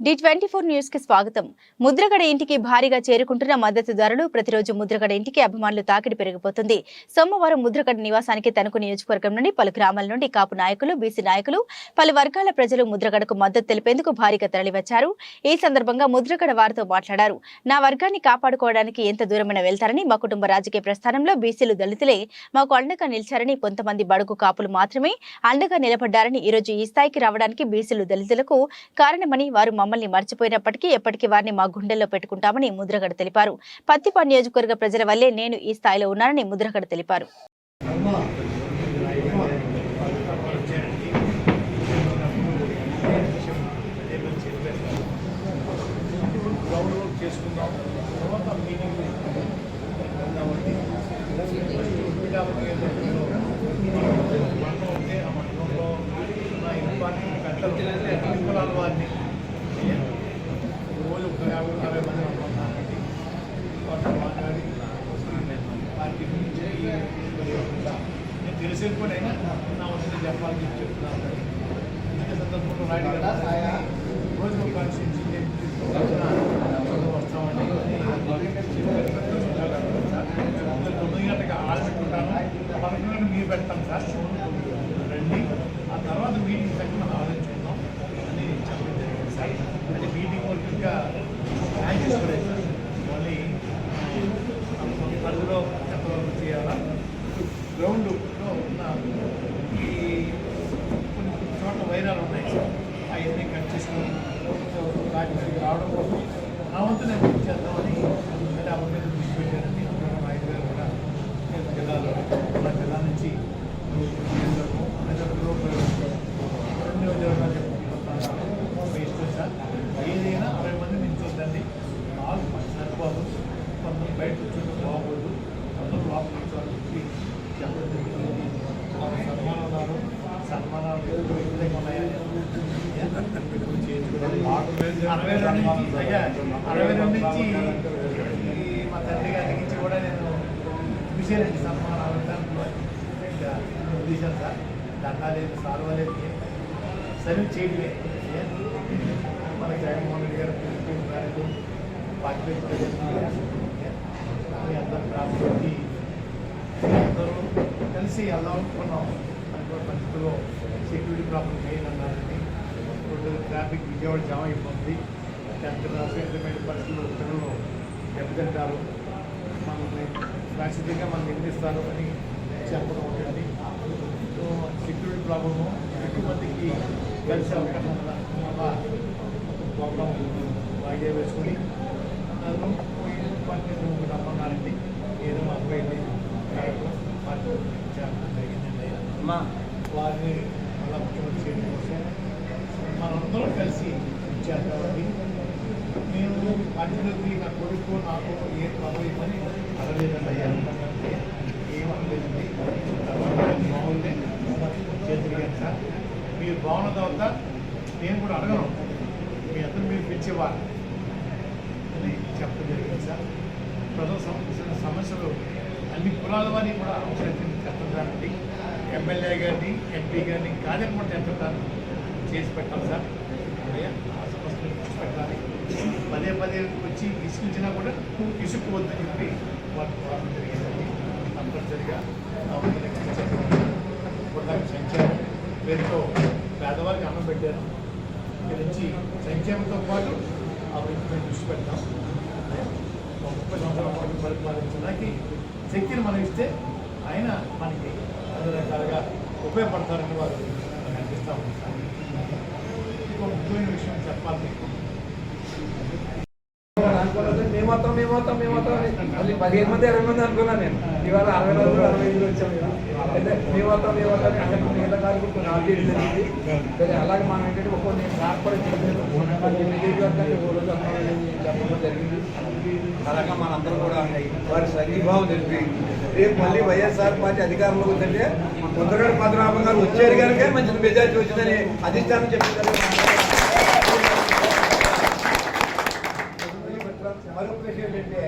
D twenty four న్యూస్కి స్వాగతం. ముద్రగడ ఇంటికి భారీగా చేరుకుంటున్న మద్దతుదారులు ప్రతిరోజు ముద్రగడ ఇంటికి అభిమానులు తాకిడి పెరిగిపోతుంది. సోమవారం ముద్రగడ నివాసానికి తణుకు నియోజకవర్గం నుండి పలు గ్రామాల నుండి కాపు నాయకులు బీసీ నాయకులు పలు వర్గాల ప్రజలు ముద్రగడకు మద్దతు తెలిపేందుకు భారీగా తరలివచ్చారు. ఈ సందర్భంగా ముద్రగడ వారితో మాట్లాడారు. నా వర్గాన్ని కాపాడుకోవడానికి ఎంత దూరమైన వెళ్తారని మా కుటుంబ రాజకీయ ప్రస్థానంలో బీసీలు దళితులే. మాకు అండగా నిలిచారని కొంతమంది బడుగు కాపులు మాత్రమే అండగా నిలబడ్డారని ఈ రోజు ఈ స్థాయికి రావడానికి బీసీలు దళితులకు కారణమని వారు మమ్మల్ని మర్చిపోయినప్పటికీ ఎప్పటికీ వారిని మా గుండెల్లో పెట్టుకుంటామని ముద్రగడ తెలిపారు. పత్తిపాడు నియోజకవర్గ ప్రజల వల్లే నేను ఈ స్థాయిలో ఉన్నానని ముద్రగడ తెలిపారు గ్రౌండ్ వర్క్ చేసుకుందాం తర్వాత మీటింగ్ వెళ్దామండి మండలం ఉంటే ఆ మండలంలో ఉన్న ఇంపార్టీ పెద్దలు అన్ని కులాల వారిని రోజు ఒక యాభై అరవై మంది అనుకుంటున్నానండి వాళ్ళతో మాట్లాడి పార్టీ గురించి నేను తెలిసిన కూడా అయినా నా వచ్చిన చెప్పాలని చెప్తున్నాను. ఇదే సందర్భంలో రాయడం రోజు ఒక కాన్స్టిట్యూన్సీ నేను వస్తామండి తొమ్మిది గంటలకు ఆడబెట్టుకుంటాను పదకొండు గంటలకు మీరు పెడతాం సార్ రండి ఆ తర్వాత మీటింగ్ తక్కువ ఆలోచించుకుందాం అని చెప్పడం జరిగింది సార్ అంటే మీటింగ్ వరకు ఇంకా ప్లాన్ చేసుకోలేదు సార్ మళ్ళీ పరిధిలో ఎంతవరకు చేయాలా గ్రౌండ్లో ఉన్న ఈ కొన్ని కొన్ని చోట్ల వైరాలు ఉన్నాయి సార్ అవన్నీ కట్ చేసుకొని కాకినాడకి రావడం కోసం నా వంతు నేను కృషి చేద్దామని అంటే ఆ మీద దృష్టి పెట్టానండి అందులో మా ఐదు గారు కూడా నేను జిల్లాలో మన జిల్లా నుంచి కేంద్రము అనంతపురంలో రెండు ఉద్యోగాలు చెప్పుకుంటున్నాను ఇష్టం సార్ ఏదైనా అరవై మంది నుంచి వద్దండి నాలుగు సరిపోదు కొంతమంది బయట కూర్చుంటే బాగోదు అందరూ లోపల కూర్చోవాలని చెప్పడం జరిగింది సన్మానాలు సన్మానాలు ఏ విధంగా ఉన్నాయని అరవై రెండు నుంచి అయ్యా అరవై రెండు నుంచి మా తండ్రి గారి నుంచి కూడా నేను చూసానండి సన్మానాలు దాంట్లో ఇంకా చూశాను సార్ దండాలేదు సార్వలేదు సర్వీస్ చేయడమే ఏ? మన జగన్మోహన్ రెడ్డి గారు ప్రెసిడెంట్ గారు పార్టీ అందరూ ప్రాప్తి అందరూ కలిసి వెళ్దాం అనుకున్నాం పరిస్థితుల్లో సెక్యూరిటీ ప్రాబ్లం మెయిన్ అన్నారండి రోడ్డు ట్రాఫిక్ విజయవాడ జామ్ అయిపోతుంది టెన్త్ పరిస్థితుల్లో పిల్లలు దెబ్బతింటారు. మనల్ని ఖచ్చితంగా మనం నిర్మిస్తారు అని చెప్పడం ఉంటుంది సో సెక్యూరిటీ ప్రాబ్లము ఎక్కువ కలిసి అవకాశం వల్ల ప్రాబ్లం వాయిదా వేసుకొని నన్ను పార్టీ రమ్మన్నారండి నేను మా అబ్బాయిని పార్టీ చేరడం జరిగిందండి అమ్మా వారిని మళ్ళా ముఖ్యమంత్రి చేయడం కోసం మనందరం కలిసి చేద్దామండి. నేను పార్టీలోకి నా కొడుకు నాకు ఏ పదవి ఇవ్వని అడగలేదండి. అయ్యాను ఏం అనలేదండి మామూలునే చేతులు సార్. మీరు భావన తర్వాత నేను కూడా అడగను. మీ అందరూ మీరు పిలిచేవారు అని చెప్పడం జరిగింది సార్. ప్రజల సమస్య సమస్యలు అన్ని కులాల వారిని కూడా అవసరం చెప్తారండి ఎమ్మెల్యే గారిని ఎంపీ గారిని కార్యక్రమం చెప్తారు చేసి పెట్టాలి సార్. ఆ సమస్యలు చేసి పెట్టాలి పదే పదే వచ్చి ఇసుకించినా కూడా ఇసుక్కువద్దని చెప్పి వాళ్ళు కోరడం జరిగిందండి. తప్పనిసరిగా ఆ ఇప్పుడు సంక్షేమం పేరుతో పేదవారికి అన్నం పెట్టారు. ఇక్కడ నుంచి సంక్షేమంతో పాటు అభివృద్ధిపై దృష్టి పెడతాం. ముప్పై సంవత్సరాల పాటు పరిపాలించడానికి శక్తిని మనం ఇస్తే ఆయన మనకి అన్ని రకాలుగా ఉపయోగపడతారని వారు అనిపిస్తూ ఉంటారు ఇంకో ముఖ్యమైన విషయం చెప్పాలి మీకు. మేమవుతాం మేమవుతాం మేమొత్తం మళ్ళీ పదిహేను మంది ఇరవై మంది అనుకున్నాను నేను. ఇవాళ అరవై నాలుగు అరవై ఐదు వచ్చాము ఇవాళ. మేమవుతాం మేమొత్తం అంటే మిగతా కార్యక్రమం కొన్ని అలాగే మనం ఏంటంటే ఒక్కో నేను నాకు కూడా చెప్పలేదు జరిగింది. అలాగే మనందరూ కూడా వారి సంఘీభావం తెలిపి రేపు మళ్ళీ వైఎస్ఆర్ పార్టీ అధికారంలో వచ్చింటే ముద్రగడ పద్మనాభం గారు వచ్చారు కనుక మంచి మెజార్టీ వచ్చిందని అధిష్టానం చెప్పారు మరొక విషయం ఏంటంటే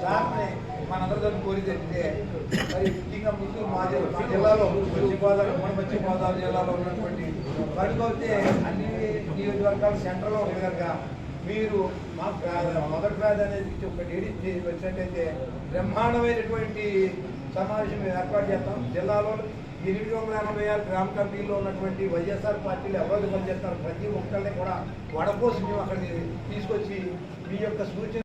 సార్ని మనందరి కోరిక ఏంటంటే మరి ముఖ్యంగా ముందు మా మా జిల్లాలో పశ్చిమ గోదావరి మన పశ్చిమ గోదావరి జిల్లాలో ఉన్నటువంటి వాటికైతే అన్ని నియోజకవర్గాలు సెంటర్లో ఉంది కనుక మీరు మా ప్రా- మొదటి ప్రాధ అనేది ఒక డేట్ చేసి వచ్చినట్టయితే బ్రహ్మాండమైనటువంటి సమావేశం మేము ఏర్పాటు చేస్తాం. జిల్లాలో ఎనిమిది వందల ఎనభై ఆరు గ్రామ కమిటీలో ఉన్నటువంటి వైఎస్ఆర్ పార్టీలు ఎవరైతే పనిచేస్తారు. ప్రతి ఒక్కరిని కూడా వడపోసి మేము అక్కడికి తీసుకొచ్చి మీ యొక్క సూచన